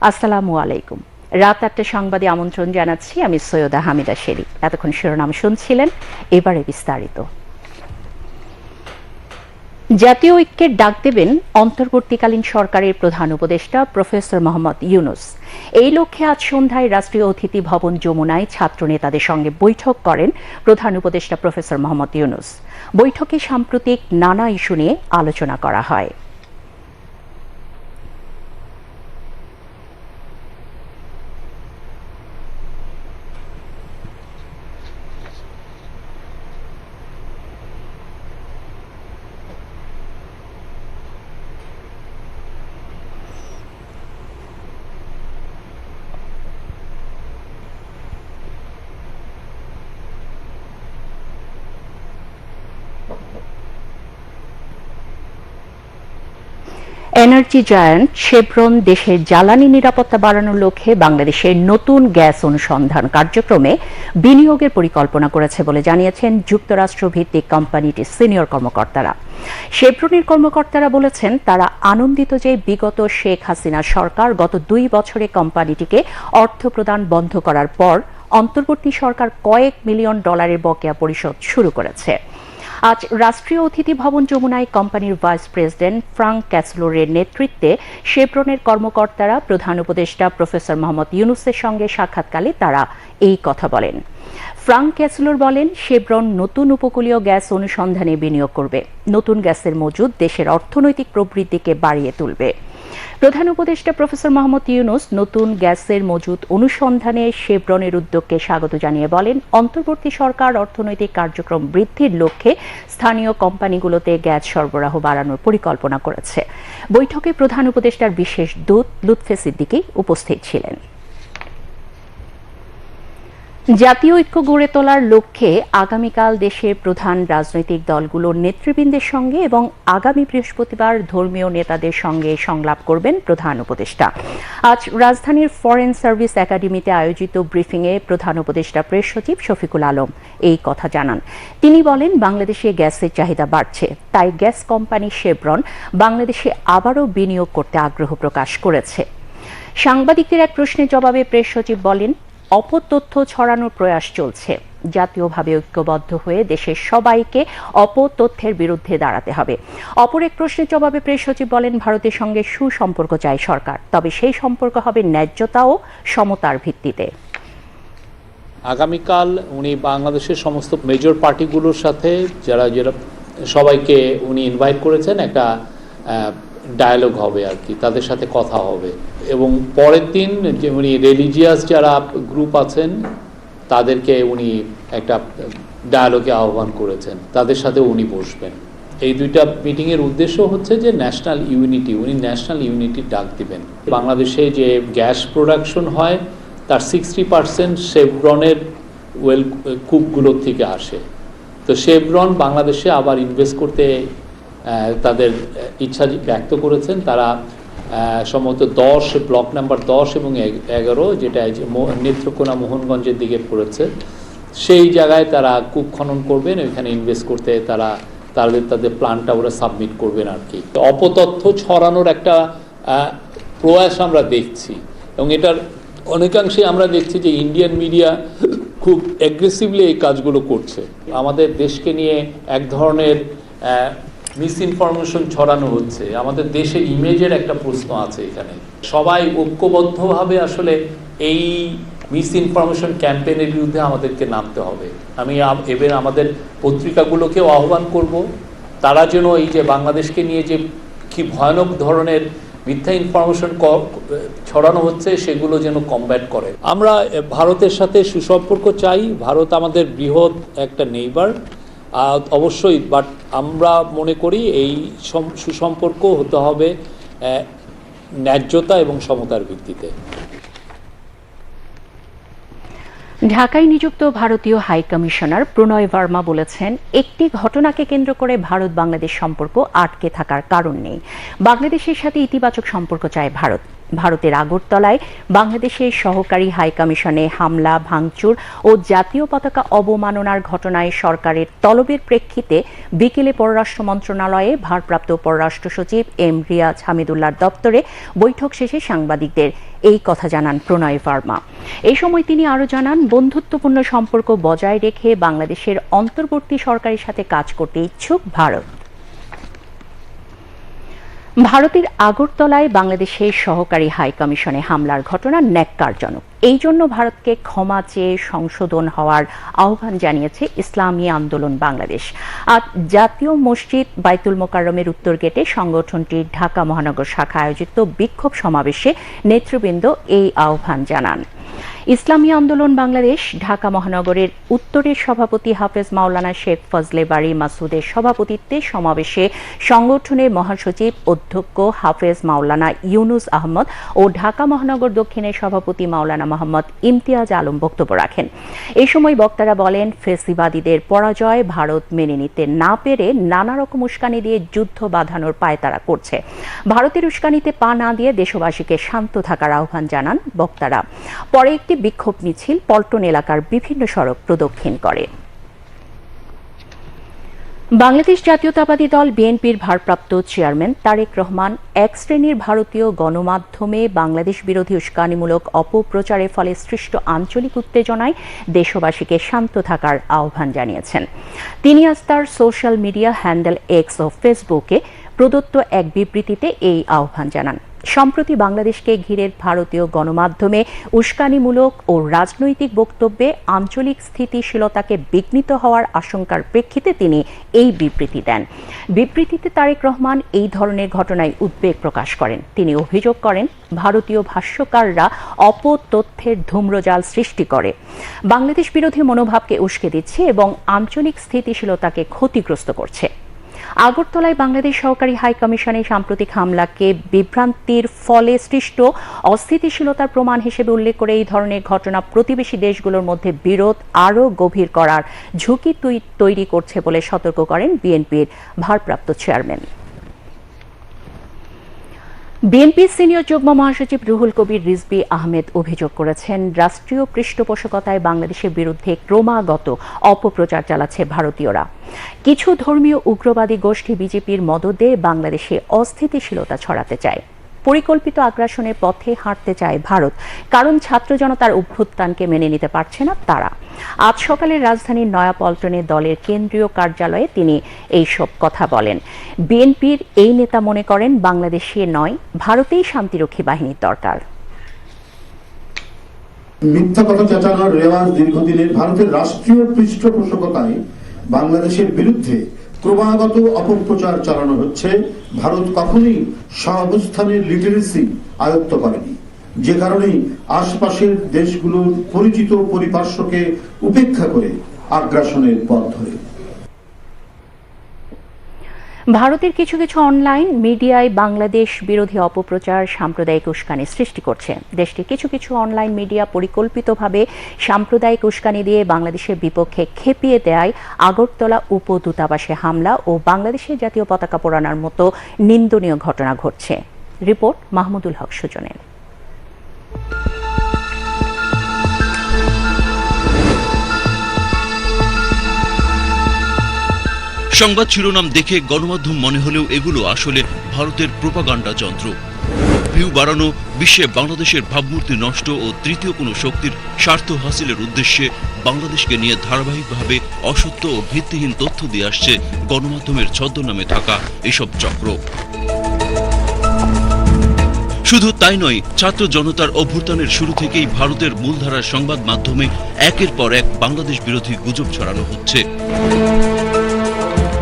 আসসালামু আলাইকুম। রাত আটটা সংবাদে আমন্ত্রণ জানাচ্ছি আমি সৈয়দা হামিদা শেরি। এতক্ষণ শিরোনাম শুনছিলেন, এবারে বিস্তারিত। জাতীয় ঐক্যের ডাক দেবেন অন্তর্বর্তীকালীন সরকারের প্রধান উপদেষ্টা প্রফেসর মোহাম্মদ ইউনুস। এই লক্ষ্যে আজ সন্ধ্যায় রাষ্ট্রীয় অতিথি ভবন যমুনায় ছাত্র নেতাদের সঙ্গে বৈঠক করেন প্রধান উপদেষ্টা প্রফেসর মোহাম্মদ ইউনুস। বৈঠকে সাম্প্রতিক নানা ইস্যু নিয়ে আলোচনা করা হয়। এনার্জি জায়ান্ট শেভরন দেশের জ্বালানি নিরাপত্তা বাড়ানোর লক্ষ্যে বাংলাদেশের নতুন গ্যাস অনুসন্ধান কার্যক্রমে বিনিয়োগের পরিকল্পনা করেছে বলে জানিয়েছেন যুক্তরাষ্ট্র ভিত্তিক কোম্পানিটির সিনিয়র কর্মকর্তারা। শেভরনের কর্মকর্তারা বলেছেন, তারা আনন্দিত যে বিগত শেখ হাসিনা সরকার গত দুই বছরে কোম্পানিটিকে অর্থ প্রদান বন্ধ করার পর অন্তর্বর্তী সরকার কয়েক মিলিয়ন ডলারের বকেয়া পরিশোধ শুরু করেছে। আজ রাষ্ট্রীয় অতিথি ভবন যমুনায় কোম্পানির ভাইস প্রেসিডেন্ট ফ্রাঙ্ক ক্যাসলোরের নেতৃত্বে শেব্রনের কর্মকর্তারা প্রধান উপদেষ্টা প্রফেসর মোহাম্মদ ইউনুসের সঙ্গে সাক্ষাৎকালে তারা এই কথা বলেন। ফ্রাঙ্ক ক্যাসলোর বলেন, শেভরন নতুন উপকূলীয় গ্যাস অনুসন্ধানে বিনিয়োগ করবে। নতুন গ্যাসের মজুদ দেশের অর্থনৈতিক প্রবৃদ্ধিকে বাড়িয়ে তুলবে। প্রধান উপদেষ্টা প্রফেসর মোহাম্মদ ইউনুস নতুন গ্যাসের মজুদ অনুসন্ধানে শেভরনের উদ্যোগকে স্বাগত জানিয়ে বলেন, অন্তর্বর্তী সরকার অর্থনৈতিক কার্যক্রম বৃদ্ধির লক্ষ্যে স্থানীয় কোম্পানিগুলোতে গ্যাস সরবরাহ বাড়ানোর পরিকল্পনা করেছে। বৈঠকে প্রধান উপদেষ্টার বিশেষ দূত লুৎফে সিদ্দিকী উপস্থিত ছিলেন। জাতীয় ঐক্য গড়ে তোলার লক্ষ্যে আগামীকাল দেশের প্রধান রাজনৈতিক দলগুলোর নেতৃবৃন্দের সঙ্গে এবং আগামী বৃহস্পতিবার ধর্মীয় নেতাদের সঙ্গে সংলাপ করবেন প্রধান উপদেষ্টা। আজ রাজধানীর ফরেন সার্ভিস একাডেমিতে আয়োজিত ব্রিফিংয়ে প্রধান উপদেষ্টা প্রেস সচিব শফিকুল আলম এই কথা জানান। তিনি বলেন, বাংলাদেশে গ্যাসের চাহিদা বাড়ছে, তাই গ্যাস কোম্পানি শেভরন বাংলাদেশে আবারও বিনিয়োগ করতে আগ্রহ প্রকাশ করেছে। সাংবাদিকদের এক প্রশ্নের জবাবে প্রেস সচিব বলেন অপতথ্য ছড়ানোর প্রয়াস চলছে। জাতীয়ভাবে ঐক্যবদ্ধ হয়ে দেশের সবাইকে অপতথ্যের বিরুদ্ধে দাঁড়াতে হবে। অপর এক প্রশ্নের জবাবে প্রেস সচিব বলেন, ভারতের সঙ্গে সুসম্পর্ক চায় সরকার। তবে সেই সম্পর্ক হবে ন্যায্যতা ও সমতার ভিত্তিতে। আগামীকাল উনি বাংলাদেশের সমস্ত মেজর পার্টিগুলোর সাথে যারা যারা সবাইকে উনি ইনভাইট করেছেন, একটা ডায়ালগ হবে আর কি, তাদের সাথে কথা হবে। এবং পরের দিন যে উনি রিলিজিয়াস যারা গ্রুপ আছেন, তাদেরকে উনি একটা ডায়ালগে আহ্বান করেছেন। তাদের সাথে উনি বসবেন। এই দুইটা মিটিংয়ের উদ্দেশ্য হচ্ছে যে ন্যাশনাল ইউনিটি উনি ন্যাশনাল ইউনিটির ডাক দিবেন। বাংলাদেশে যে গ্যাস প্রোডাকশন হয়, তার সিক্সটি পার্সেন্ট শেভরনের ওয়েল কূপগুলোর থেকে আসে। তো শেভরন বাংলাদেশে আবার ইনভেস্ট করতে তাদের ইচ্ছা ব্যক্ত করেছেন। তারা সম্ভবত দশ, ব্লক নাম্বার দশ এবং এগারো, যেটা নেত্রকোনা মোহনগঞ্জের দিকে পড়েছে, সেই জায়গায় তারা কূপ খনন করবেন। ওইখানে ইনভেস্ট করতে তারা, তাদের তাদের প্ল্যানটা ওরা সাবমিট করবেন আর কি অপতথ্য ছড়ানোর একটা প্রয়াস আমরা দেখছি। এবং এটার অনেকাংশে আমরা দেখছি যে ইন্ডিয়ান মিডিয়া খুব অ্যাগ্রেসিভলি এই কাজগুলো করছে। আমাদের দেশকে নিয়ে এক ধরনের মিস ইনফরমেশন ছড়ানো হচ্ছে। আমাদের দেশের ইমেজের একটা প্রশ্ন আছে এখানে। সবাই ঐক্যবদ্ধভাবে আসলে এই মিস ইনফরমেশন ক্যাম্পেইনের বিরুদ্ধে আমাদেরকে নামতে হবে। আমি এবার আমাদের পত্রিকাগুলোকেও আহ্বান করব। তারা যেন এই যে বাংলাদেশকে নিয়ে যে কি ভয়ানক ধরনের মিথ্যা ইনফরমেশন ছড়ানো হচ্ছে, সেগুলো যেন কমব্যাট করে। আমরা ভারতের সাথে সুসম্পর্ক চাই। ভারত আমাদের বৃহৎ একটা নেইবার অবশ্যই বাট আমরা মনে করি এই সুসম্পর্ক হতে হবে ন্যায্যতা এবং সমতার ভিত্তিতে। ঢাকায় নিযুক্ত ভারতীয় হাই কমিশনার প্রণয় ভার্মা বলেছেন, একটি ঘটনাকে কেন্দ্র করে ভারত বাংলাদেশ সম্পর্ক আটকে থাকার কারণ নেই। বাংলাদেশের সাথে ইতিবাচক সম্পর্ক চায় ভারত। ভারতের আগরতলায় বাংলাদেশের সহকারী হাইকমিশনে হামলা, ভাঙচুর ও জাতীয় পতাকা অবমাননার ঘটনায় সরকারের তলবের প্রেক্ষিতে বিকেলে পররাষ্ট্র মন্ত্রণালয়ে ভারপ্রাপ্ত পররাষ্ট্র সচিব এম রিয়াজ হামিদুল্লাহর দপ্তরে বৈঠক শেষে সাংবাদিকদের এই কথা জানান প্রণয় ভার্মা। এই সময় তিনি আরও জানান, বন্ধুত্বপূর্ণ সম্পর্ক বজায় রেখে বাংলাদেশের অন্তর্বর্তী সরকারের সাথে কাজ করতে ইচ্ছুক ভারত। ভারতের আগরতলায় বাংলাদেশের সহকারী হাই কমিশনে হামলার ঘটনা ন্যাক্কারজনক। এই জন্য ভারতকে ক্ষমা চেয়ে সংশোধন হওয়ার আহ্বান জানিয়েছে ইসলামী আন্দোলন বাংলাদেশ। আজ জাতীয় মসজিদ বাইতুল মোকাররমের উত্তর গেটে সংগঠনটির ঢাকা মহানগর শাখা আয়োজিত বিক্ষোভ সমাবেশে নেতৃবৃন্দ এই আহ্বান জানান। ইসলামী আন্দোলন বাংলাদেশ, ঢাকা মহানগরের উত্তরের সভাপতি হাফেজ মাওলানা শেখ ফজলে বাড়ি মাসুদের সভাপতিত্বে সমাবেশে সংগঠনের মহাসচিব অধ্যক্ষ হাফেজ মাওলানা ইউনুস আহমদ ও ঢাকা মহানগর দক্ষিণের সভাপতি মাওলানা মোহাম্মদ ইমতিয়াজ আলম বক্তব্য রাখেন। এই সময় বক্তারা বলেন, ফেসিবাদীদের পরাজয় ভারত মেনে নিতে না পেরে নানা রকম উস্কানি দিয়ে যুদ্ধ বাঁধানোর পায় তারা করছে। ভারতের উস্কানিতে পা না দিয়ে দেশবাসীকে শান্ত থাকার আহ্বান জানান বক্তারা। পরে একটি বিক্ষোভ মিছিল পল্টন এলাকার বিভিন্ন সড়ক প্রদক্ষিণ করে। বাংলাদেশ জাতীয়তাবাদী দল বিএনপির ভারপ্রাপ্ত চেয়ারম্যান তারেক রহমান এক শ্রেণির ভারতীয় গণমাধ্যমে বাংলাদেশ বিরোধী উস্কানিমূলক অপপ্রচারের ফলে সৃষ্ট আঞ্চলিক উত্তেজনায় দেশবাসীকে শান্ত থাকার আহ্বান জানিয়েছেন। তিনি আজ তার সোশ্যাল মিডিয়া হ্যান্ডেল এক্স ও ফেসবুকে প্রদত্ত এক বিবৃতিতে এই আহ্বান জানান। সম্প্রতি বাংলাদেশকে ঘিরে ভারতীয় গণমাধ্যমে উস্কানিমূলক ও রাজনৈতিক বক্তব্যে আঞ্চলিক স্থিতিশীলতাকে বিঘ্নিত হওয়ার আশঙ্কার প্রেক্ষিতে তিনি এই বিবৃতি দেন। বিবৃতিতে তারেক রহমান এই ধরনের ঘটনায় উদ্বেগ প্রকাশ করেন। তিনি অভিযোগ করেন, ভারতীয় ভাষ্যকাররা অপতথ্যের ধূম্রজাল সৃষ্টি করে। বাংলাদেশ বিরোধী মনোভাবকে উস্কে দিচ্ছে এবং আঞ্চলিক স্থিতিশীলতাকে ক্ষতিগ্রস্ত করছে। আগরতলায় বাংলাদেশ সহকারী হাই কমিশনে সাম্প্রতিক হামলাকে বিভ্রান্তির ফলে সৃষ্ট অস্থিতিশীলতার প্রমাণ হিসেবে উল্লেখ করে এই ধরনের ঘটনা প্রতিবেশী দেশগুলোর মধ্যে বিরোধ আরও গভীর করার ঝুঁকি তৈরি করছে বলে সতর্ক করেন বিএনপির ভারপ্রাপ্ত চেয়ারম্যান। বিএনপির সিনিয়র যুগ্ম মহাসচিব রুহুল কবির রিজবি আহমেদ অভিযোগ করেছেন, রাষ্ট্রীয় পৃষ্ঠপোষকতায় বাংলাদেশের বিরুদ্ধে ক্রমাগত অপপ্রচার চালাচ্ছে ভারতীয়রা। কিছু ধর্মীয় উগ্রবাদী গোষ্ঠী বিজেপির মদদে বাংলাদেশে অস্থিতিশীলতা ছড়াতে চায়। পরিকল্পিত আগ্রাসনের পথে হাঁটতে চায় ভারত। কারণ ছাত্র জনতার অভ্যুত্থানকে মেনে নিতে পারছে না তারা। আজ সকালে রাজধানীর নয়াপল্টনে দলের কেন্দ্রীয় কার্যালয়ে তিনি এইসব কথা বলেন। বিএনপির এই নেতা মনে করেন, বাংলাদেশে নয়, ভারতেই শান্তিরক্ষী বাহিনীর দরকার। মিথ্যা কথা চেঁচানোর রেওয়াজ দীর্ঘদিনের ভারতের রাষ্ট্রীয় পৃষ্ঠপোষকতায় বাংলাদেশের বিরুদ্ধে ক্রমাগত অপপ্রচার চালানো হচ্ছে, ভারত কখনোই সহাবস্থানের লিটারেসি আয়ত্ত করেনি। যে কারণে আশপাশের দেশগুলোর পরিচিত পরিপার্শ্বকে উপেক্ষা করে আগ্রাসনের পথ ধরে। ভারতের কিছু কিছু অনলাইন মিডিয়ায় বাংলাদেশ বিরোধী অপপ্রচার, সাম্প্রদায়িক উস্কানি সৃষ্টি করছে। দেশটির কিছু কিছু অনলাইন মিডিয়া পরিকল্পিতভাবে সাম্প্রদায়িক উস্কানি দিয়ে বাংলাদেশের বিপক্ষে খেপিয়ে দেয় আগরতলা উপ দূতাবাসে হামলা ও বাংলাদেশের জাতীয় পতাকা পোড়ানোর মতো নিন্দনীয় ঘটনা ঘটছে। রিপোর্ট মাহমুদুল হক সুজনের। সংবাদ শিরোনাম দেখে গণমাধ্যম মনে হলেও এগুলো আসলে ভারতের প্রোপাগান্ডা যন্ত্র। ভিউ বাড়ানো, বিশ্বে বাংলাদেশের ভাবমূর্তি নষ্ট ও তৃতীয় কোনো শক্তির স্বার্থ হাসিলের উদ্দেশ্যে বাংলাদেশকে নিয়ে ধারাবাহিকভাবে অসত্য ও ভিত্তিহীন তথ্য দিয়ে আসছে গণমাধ্যমের ছদ্মনামে থাকা এসব চক্র। শুধু তাই নয়, ছাত্র জনতার অভ্যুত্থানের শুরু থেকেই ভারতের মূলধারার সংবাদ মাধ্যমে একের পর এক বাংলাদেশ বিরোধী গুজব ছড়ানো হচ্ছে।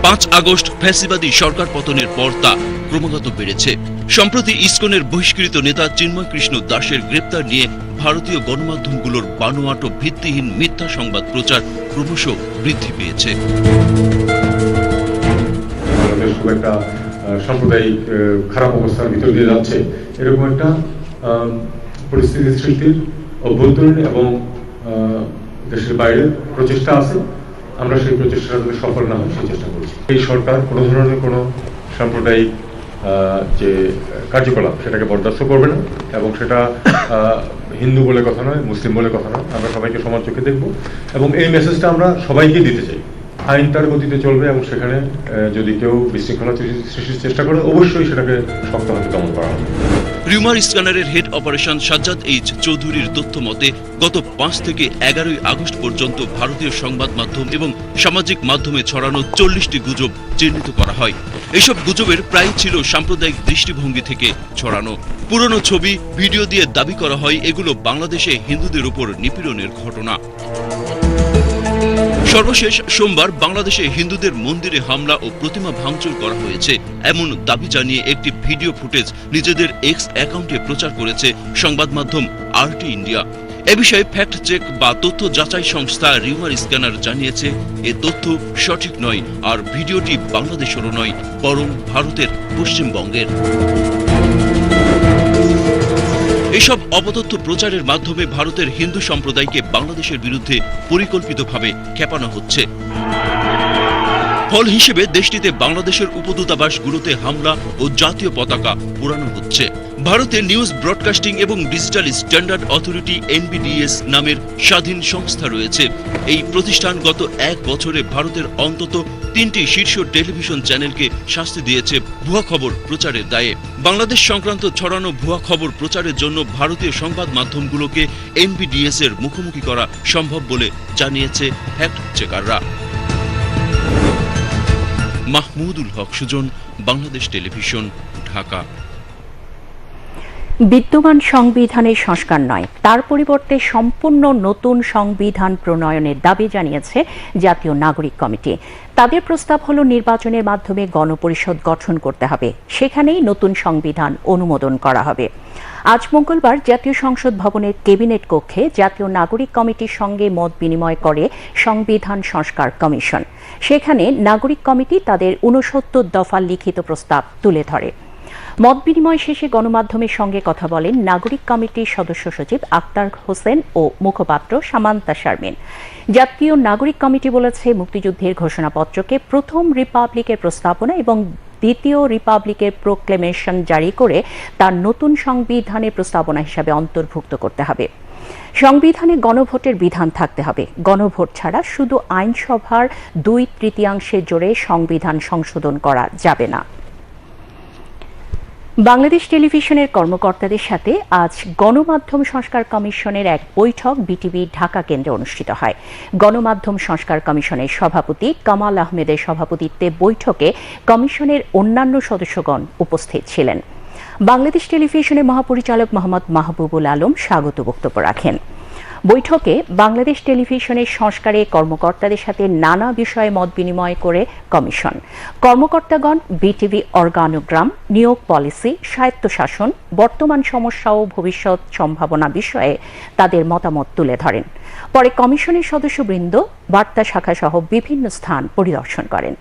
পাঁচ আগস্ট ফ্যাসিবাদী সরকার পতনের পর তা ক্রমাগত বেড়েছে। সম্প্রতি ইসকনের বহিষ্কৃত নেতা চিন্ময় কৃষ্ণ দাসের গ্রেপ্তার নিয়ে ভারতীয় গণমাধ্যমগুলোর বানোয়াট ভিত্তিহীন মিথ্যা সংবাদ প্রচার ক্রমশ বৃদ্ধি পেয়েছে। সাম্প্রদায়িক খারাপ অবস্থার ভিতর দিয়ে যাচ্ছে। এরকম একটা আম, পরিস্থিতি সৃষ্টির অভ্যন্তরীণ এবং দেশের বাইরে প্রচেষ্টা আছে। আমরা সেই প্রচেষ্টাগুলো সফল না সেই চেষ্টা করছি। এই সরকার কোনো ধরনের কোনো সাম্প্রদায়িক যে কার্যকলাপ, সেটাকে বরদাস্ত করবে না এবং সেটা হিন্দু বলে কথা নয়, মুসলিম বলে কথা নয়। আমরা সবাইকে সমান চোখে দেখব এবং এই মেসেজটা আমরা সবাইকে দিতে চাই। আইন তার গতিতে চলবে এবং সেখানে যদি কেউ বিশৃঙ্খলা সৃষ্টির চেষ্টা করে, অবশ্যই সেটাকে শক্ত হাতে দমন করা হবে। রিউমার স্ক্যানারের হেড অপারেশন সাজ্জাদ এইচ চৌধুরীর তথ্য মতে, গত পাঁচ থেকে এগারোই আগস্ট পর্যন্ত ভারতীয় সংবাদ মাধ্যম এবং সামাজিক মাধ্যমে ছড়ানো চল্লিশটি গুজব চিহ্নিত করা হয়। এসব গুজবের প্রায় ছিল সাম্প্রদায়িক দৃষ্টিভঙ্গি থেকে ছড়ানো। পুরনো ছবি, ভিডিও দিয়ে দাবি করা হয়, এগুলো বাংলাদেশে হিন্দুদের উপর নিপীড়নের ঘটনা। সর্বশেষ সোমবার বাংলাদেশে হিন্দুদের মন্দিরে হামলা ও প্রতিমা ভাঙচুর করা হয়েছে। এমন দাবি জানিয়ে একটি ভিডিও ফুটেজ নিজেদের এক্স অ্যাকাউন্টে প্রচার করেছে সংবাদ মাধ্যম আরটি ইন্ডিয়া এ বিষয়ে ফ্যাক্ট চেক বা তথ্য যাচাই সংস্থা রিউমার স্ক্যানার জানিয়েছে, এ তথ্য সঠিক নয় আর ভিডিওটি বাংলাদেশেরও নয়, বরং ভারতের পশ্চিমবঙ্গের। এসব অপতথ্য প্রচারের মাধ্যমে ভারতের হিন্দু সম্প্রদায়কে বাংলাদেশের বিরুদ্ধে পরিকল্পিতভাবে খেপানো হচ্ছে। ফল হিসেবে দেশটিতে বাংলাদেশের উপদূতাবাসগুলোতে হামলা ও জাতীয় পতাকা পোড়ানো হচ্ছে। ভারতে নিউজ ব্রডকাস্টিং এবং ডিজিটাল স্ট্যান্ডার্ড অথরিটি এনবিডিএস নামের স্বাধীন সংস্থা রয়েছে। এই প্রতিষ্ঠান গত এক বছরে ভারতের অন্তত তিনটি শীর্ষ টেলিভিশন চ্যানেলকে শাস্তি দিয়েছে ভুয়া খবর প্রচারের দায়ে। বাংলাদেশ সংক্রান্ত ছড়ানো ভুয়া খবর প্রচারের জন্য ভারতীয় সংবাদ মাধ্যমগুলোকে এনবিডিএস এর মুখোমুখি করা সম্ভব বলে জানিয়েছে ফ্যাক্ট চেকাররা। মাহমুদুল হক সুজন, বাংলাদেশ টেলিভিশন, ঢাকা। বিদ্যমান সংবিধানের সংস্কার নয়, তার পরিবর্তে সম্পূর্ণ নতুন সংবিধান প্রণয়নের দাবি জানিয়েছে জাতীয় নাগরিক কমিটি। তাদের প্রস্তাব হল নির্বাচনের মাধ্যমে গণপরিষদ গঠন করতে হবে, সেখানেই নতুন সংবিধান অনুমোদন করা হবে। আজ মঙ্গলবার জাতীয় সংসদ ভবনের কেবিনেট কক্ষে জাতীয় নাগরিক কমিটির সঙ্গে মত বিনিময় করে সংবিধান সংস্কার কমিশন। সেখানে নাগরিক কমিটি তাদের উনসত্তর দফা লিখিত প্রস্তাব তুলে ধরে। মত বিনিময় শেষে গণমাধ্যমের সঙ্গে কথা বলেন নাগরিক কমিটির সদস্য সচিব আক্তার হোসেন ও মুখপাত্র সামান্তা শারমিন। জাতীয় নাগরিক কমিটি বলেছে, মুক্তিযুদ্ধের ঘোষণাপত্রকে প্রথম রিপাবলিকের প্রস্তাবনা এবং দ্বিতীয় রিপাবলিকের প্রোক্লেমেশন জারি করে তার নতুন সংবিধানের প্রস্তাবনা হিসাবে অন্তর্ভুক্ত করতে হবে। সংবিধানে গণভোটের বিধান থাকতে হবে। গণভোট ছাড়া শুধু আইনসভার দুই তৃতীয়াংশে জোরে সংবিধান সংশোধন করা যাবে না। বাংলাদেশ টেলিভিশনের কর্মকর্তাদের সাথে আজ গণমাধ্যম সংস্কার কমিশনের এক বৈঠক বিটিভি ঢাকা কেন্দ্রে অনুষ্ঠিত হয়। গণমাধ্যম সংস্কার কমিশনের সভাপতি কামাল আহমেদের সভাপতিত্বে বৈঠকে কমিশনের অন্যান্য সদস্যগণ উপস্থিত ছিলেন। বাংলাদেশ টেলিভিশনের মহাপরিচালক মোহাম্মদ মাহবুবুল আলম স্বাগত বক্তব্য রাখেন। বৈঠকে বাংলাদেশ টেলিভিশনের সংস্কারে কর্মকর্তাদের সাথে নানা বিষয়ে মত বিনিময় করে কমিশন। কর্মকর্তাগণ বিটিভি অর্গানোগ্রাম, নিয়োগ পলিসি, স্বায়ত্তশাসন, বর্তমান সমস্যা ও ভবিষ্যৎ সম্ভাবনা বিষয়ে তাদের মতামত তুলে ধরেন। পরে কমিশনের সদস্যবৃন্দ বার্তা শাখা সহ বিভিন্ন স্থান পরিদর্শন করেন।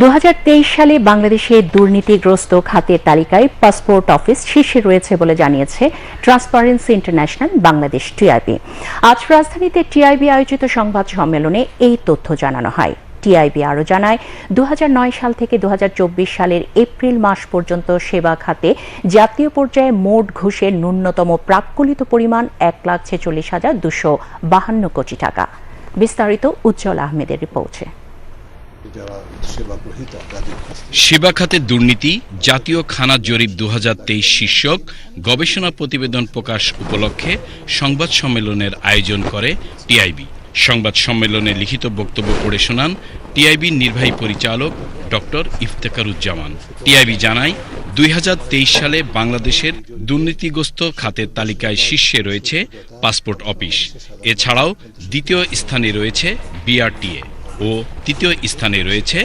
দু হাজার তেইশ সালে বাংলাদেশে দুর্নীতিগ্রস্ত খাতের তালিকায় পাসপোর্ট অফিস শীর্ষে রয়েছে বলে জানিয়েছে ট্রান্সপারেন্সি ইন্টারন্যাশনাল বাংলাদেশ টিআইবি আজ রাজধানীতে টিআইবি আয়োজিত সংবাদ সম্মেলনে এই তথ্য জানানো হয়। টিআইবি আরও জানায়, দুহাজার নয় সাল থেকে দু হাজার চব্বিশ সালের এপ্রিল মাস পর্যন্ত সেবা খাতে জাতীয় পর্যায়ে মোট ঘুষের ন্যূনতম প্রাক্কলিত পরিমাণ এক লাখ ছেচল্লিশ হাজার দুশো বাহান্ন কোটি টাকা। বিস্তারিত উজ্জ্বল আহমেদের রিপোর্টে। সেবা খাতের দুর্নীতি, জাতীয় খানা জরিপ দু হাজার তেইশ শীর্ষক, গবেষণা প্রতিবেদন প্রকাশ উপলক্ষে সংবাদ সম্মেলনের আয়োজন করে টিআইবি। সংবাদ সম্মেলনে লিখিত বক্তব্য পড়ে শোনান টিআইবির নির্বাহী পরিচালক ডক্টর ইফতেকারুজ্জামান। টিআইবি জানায় দুই হাজার তেইশ সালে বাংলাদেশের দুর্নীতিগ্রস্ত খাতের তালিকায় শীর্ষে রয়েছে পাসপোর্ট অফিস। এছাড়াও দ্বিতীয় স্থানে রয়েছে বিআরটিএ। ও তৃতীয় স্থানে রয়েছে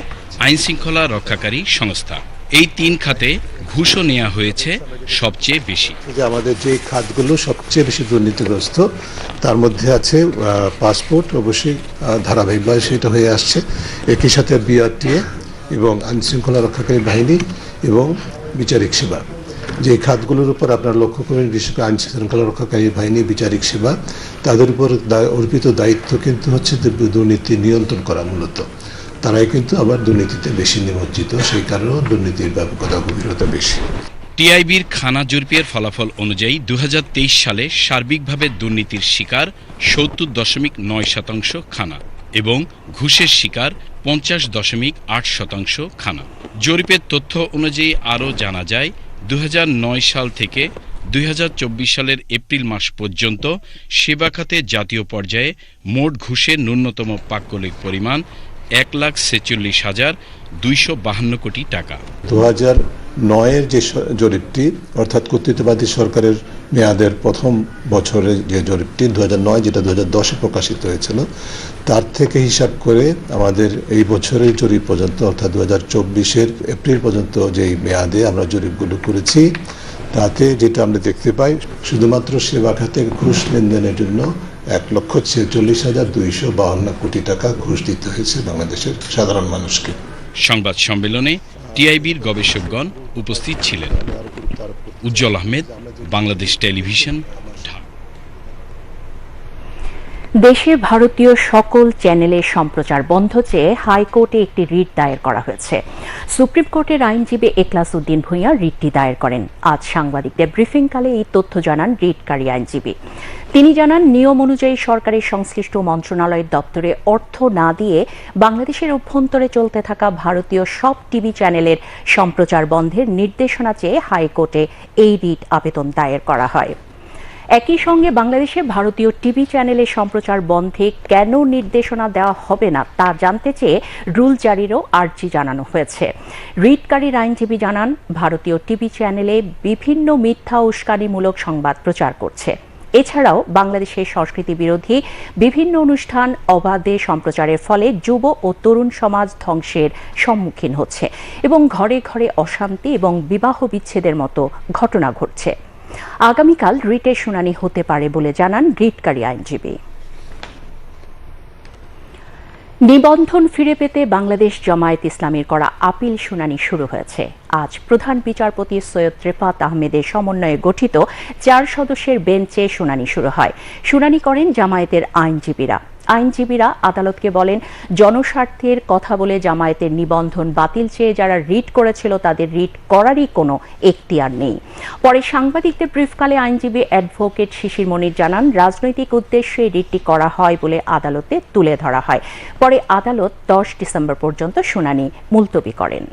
আইন শৃঙ্খলা রক্ষাকারী সংস্থা। এই তিন খাতে ঘুষও নেওয়া হয়েছে সবচেয়ে বেশি। আমাদের যে খাতগুলো সবচেয়ে বেশি দুর্নীতিগ্রস্ত, তার মধ্যে আছে পাসপোর্ট, অবশ্যই ধারাবাহিকভাবে সেটা হয়ে আসছে। একই সাথে বিআরটিএ এবং আইনশৃঙ্খলা রক্ষাকারী বাহিনী এবং বিচারিক সেবা। যে খাতগুলোর উপর আপনারা লক্ষ্য করেন বিশেষ করে আইন শৃঙ্খলা রক্ষাকারী বাহিনী, বিচারিক সেবা, তাদের উপর অর্পিত দায়িত্ব কিন্তু হচ্ছে দুর্নীতি নিয়ন্ত্রণ করা মূলত। তারাই কিন্তু আবার দুর্নীতিতে বেশি নিমজ্জিত, সেই কারণেও দুর্নীতির ব্যাপকতা, গভীরতা বেশি। টিআইবির খানা জরিপের ফলাফল অনুযায়ী দুহাজার তেইশ সালে সার্বিকভাবে দুর্নীতির শিকার সত্তর দশমিক নয় শতাংশ খানা এবং ঘুষের শিকার পঞ্চাশ দশমিক আট শতাংশ খানা। জরিপের তথ্য অনুযায়ী আরও জানা যায় দুহাজার নয় সাল থেকে দুই হাজার চব্বিশ সালের এপ্রিল মাস পর্যন্ত সেবা খাতে জাতীয় পর্যায়ে মোট ঘুষের ন্যূনতম পাক্কলিক পরিমাণ এক লাখ ছেচল্লিশ হাজার দুইশো বাহান্ন কোটি টাকা। দু হাজার নয়ের যে জরিপটি, অর্থাৎ কর্তৃত্ববাদী সরকারের মেয়াদের প্রথম বছরের যে জরিপটি দু নয় যেটা দু হাজার দশে প্রকাশিত হয়েছিল, তার থেকে হিসাব করে আমাদের এই বছরের জরিপ পর্যন্ত, অর্থাৎ দু হাজার চব্বিশের এপ্রিল পর্যন্ত যেই মেয়াদে আমরা জরিপগুলো করেছি, তাতে যেটা আমরা দেখতে পাই, শুধুমাত্র সেবা খাতে ঘুষ লেনদেনের জন্য এক লক্ষ ছেচল্লিশ হাজার দুইশো বাহান্ন কোটি টাকা ঘুষ দিতে হয়েছে বাংলাদেশের সাধারণ মানুষকে। সংবাদ সম্মেলনে টিআইবির গবেষকগণ উপস্থিত ছিলেন। উজ্জ্বল আহমেদ বাংলাদেশ টেলিভিশন। দেশে ভারতীয় সকল চ্যানেলের সম্প্রচার বন্ধ চেয়ে হাইকোর্টে একটি রিট দায়ের করা হয়েছে। সুপ্রিম কোর্টের আইনজীবী এখলাস উদ্দিন ভূঁইয়া রিটটি দায়ের করেন। আজ সাংবাদিকদের ব্রিফিংকালে এই তথ্য জানান রিটকারী আইনজীবী। তিনি জানান, নিয়ম অনুযায়ী সরকারের সংশ্লিষ্ট মন্ত্রণালয়ের দপ্তরে অর্থ না দিয়ে বাংলাদেশের অভ্যন্তরে চলতে থাকা ভারতীয় সব টিভি চ্যানেলের সম্প্রচার বন্ধের নির্দেশনা চেয়ে হাইকোর্টে এই রিট আবেদন দায়ের করা হয়। একই সঙ্গে বাংলাদেশে ভারতীয় টিভি চ্যানেলে সম্প্রচার বন্ধে কেন নির্দেশনা দেওয়া হবে না তা জানতে চেয়ে রুল জারিরও আর্জি জানানো হয়েছে। রিটকারীর আইনজীবী জানান, ভারতীয় টিভি চ্যানেলে বিভিন্ন মিথ্যা উস্কানিমূলক সংবাদ প্রচার করছে। এছাড়াও বাংলাদেশের সংস্কৃতি বিরোধী বিভিন্ন অনুষ্ঠান অবাধে সম্প্রচারের ফলে যুব ও তরুণ সমাজ ধ্বংসের সম্মুখীন হচ্ছে এবং ঘরে ঘরে অশান্তি এবং বিবাহ বিচ্ছেদের মতো ঘটনা ঘটছে। আগামীকাল রিটের শুনানি হতে পারে বলে জানান রিটকারী আইনজীবী। নিবন্ধন ফিরে পেতে বাংলাদেশ জামায়াত ইসলামের করা আপিল শুনানি শুরু হয়েছে। আজ প্রধান বিচারপতি সৈয়দ রেফাত আহমেদের সমন্বয়ে গঠিত চার সদস্যের বেঞ্চে শুনানি শুরু হয়। শুনানি করেন জামায়াতের আইনজীবীরা। আইনজীবীরা আদালতকে বলেন, জনস্বার্থের কথা বলে জামায়াতের নিবন্ধন বাতিল চেয়ে যারা রিট করেছিল তাদের রিট করারই কোনো এখতিয়ার নেই। পরে সাংবাদিকদের ব্রিফকালে আইনজীবী অ্যাডভোকেট শিশির মনির জানান, রাজনৈতিক উদ্দেশ্যে রিটটি করা হয় বলে আদালতে তুলে ধরা হয়। পরে আদালত দশ ডিসেম্বর পর্যন্ত শুনানি মুলতবি করেন।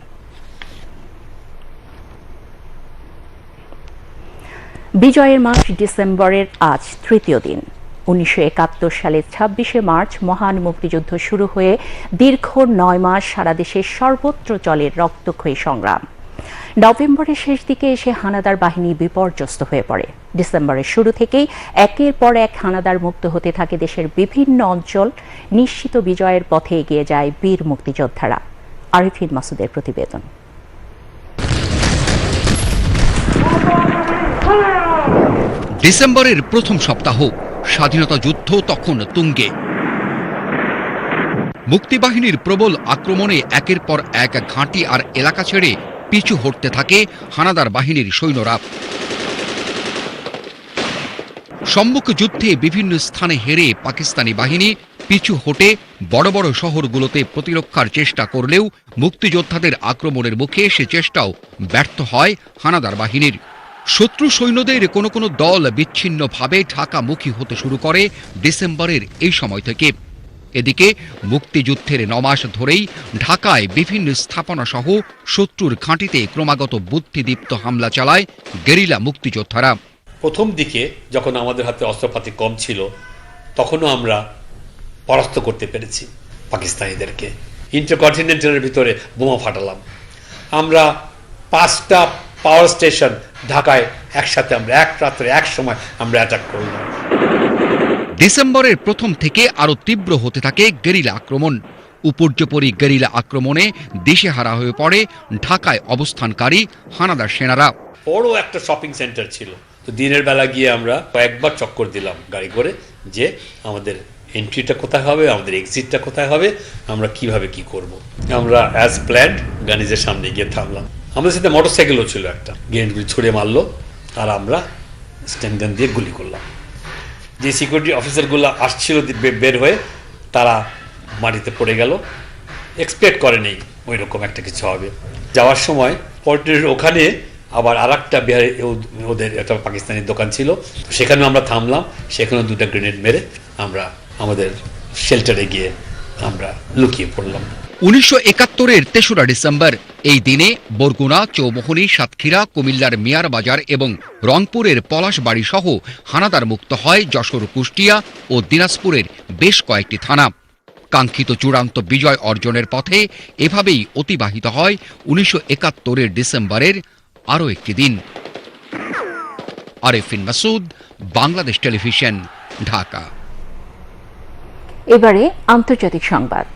বিজয়ের মাস ডিসেম্বরের আজ তৃতীয় দিন। উনিশশো একাত্তর সালের ছাব্বিশে মার্চ মহান মুক্তিযুদ্ধ শুরু হয়ে দীর্ঘ নয় মাস সারা দেশের সর্বত্র চলে রক্তক্ষয়ী সংগ্রাম। নভেম্বরের শেষ দিকে এসে হানাদার বাহিনী বিপর্যস্ত হয়ে পড়ে। ডিসেম্বরের শুরু থেকেই একের পর এক হানাদার মুক্ত হতে থাকে দেশের বিভিন্ন অঞ্চল। নিশ্চিত বিজয়ের পথে এগিয়ে যায় বীর মুক্তিযোদ্ধারা। আরিফিন মাসুদের প্রতিবেদন। ডিসেম্বরের প্রথম সপ্তাহ স্বাধীনতা যুদ্ধ তখন তুঙ্গে। মুক্তিবাহিনীর প্রবল আক্রমণে একের পর এক ঘাঁটি আর এলাকা ছেড়ে পিছু হটতে থাকে হানাদার বাহিনীর সৈন্যরা। সম্মুখ যুদ্ধে বিভিন্ন স্থানে হেরে পাকিস্তানি বাহিনী পিছু হটে বড় বড় শহরগুলোতে প্রতিরক্ষার চেষ্টা করলেও মুক্তিযোদ্ধাদের আক্রমণের মুখে সে চেষ্টাও ব্যর্থ হয় হানাদার বাহিনীর। শত্রু সৈন্যদের কোনো কোনো দল বিচ্ছিন্নভাবে ঢাকামুখী হতে শুরু করে ডিসেম্বরের এই সময় থেকে। এদিকে মুক্তিযুদ্ধের নমাস ধরেই ঢাকায় বিভিন্ন স্থাপনা সহ শত্রুর ঘাঁটিতে ক্রমাগত বুদ্ধিদীপ্ত হামলা চালায় গেরিলা মুক্তিযোদ্ধারা। প্রথম দিকে যখন আমাদের হাতে অস্ত্রপাতি কম ছিল, তখনও আমরা পরাস্ত করতে পেরেছি পাকিস্তানিদেরকে। ইন্টারকন্টিনেন্টালের ভিতরে বোমা ফাটালাম। আমরা পাঁচটা পাওয়ার স্টেশন ঢাকায় একসাথে আমরা এক রাত্রে এক সময় আমরা অ্যাটাক করলাম। ডিসেম্বরের প্রথম থেকে আরও তীব্র হতে থাকে গেরিলা আক্রমণ। উপর্যপরি গেরিলা আক্রমণে দিশেহারা হয়ে পড়ে ঢাকায় অবস্থানকারী হানাদার সেনারা। বড় একটা শপিং সেন্টার ছিল। তো দিনের বেলা গিয়ে আমরা কয়েকবার চক্কর দিলাম গাড়ি করে যে আমাদের এন্ট্রিটা কোথায় হবে আমাদের এক্সিটটা কোথায় হবে আমরা কীভাবে কি করব। আমরা অ্যাজ প্ল্যান্ড গানিজের সামনে গিয়ে থামলাম। আমাদের সাথে মোটর সাইকেলও ছিল একটা। গ্রেনেডগুলি ছুড়ে মারলো, আর আমরা স্ট্যান্ডগান দিয়ে গুলি করলাম। যে সিকিউরিটি অফিসারগুলো আসছিল বের হয়ে, তারা মাটিতে পড়ে গেল। এক্সপেক্ট করেনি ওই রকম একটা কিছু হবে। যাওয়ার সময় পল্টনের ওখানে, আবার আর একটা বিহারে ওদের একটা পাকিস্তানি দোকান ছিল। সেখানেও আমরা থামলাম, সেখানেও দুটো গ্রেনেড মেরে আমরা আমাদের শেল্টারে গিয়ে আমরা লুকিয়ে পড়লাম। উনিশশো একাত্তরের তেসরা ডিসেম্বর, এই দিনে বরগুনা, চৌমোহনী, সাতক্ষীরা, কুমিল্লার মিয়ার বাজার এবং রংপুরের পলাশবাড়ি সহ হানাদার মুক্ত হয় যশোর, কুষ্টিয়া ও দিনাজপুরের বেশ কয়েকটি থানা। কাঙ্ক্ষিত চূড়ান্ত বিজয় অর্জনের পথে এভাবেই অতিবাহিত হয় উনিশশো একাত্তরের ডিসেম্বরের আরও একটি দিন। আরেফিন মাসুদ, বাংলাদেশ টেলিভিশন, ঢাকা। এবারে আন্তর্জাতিক সংবাদ।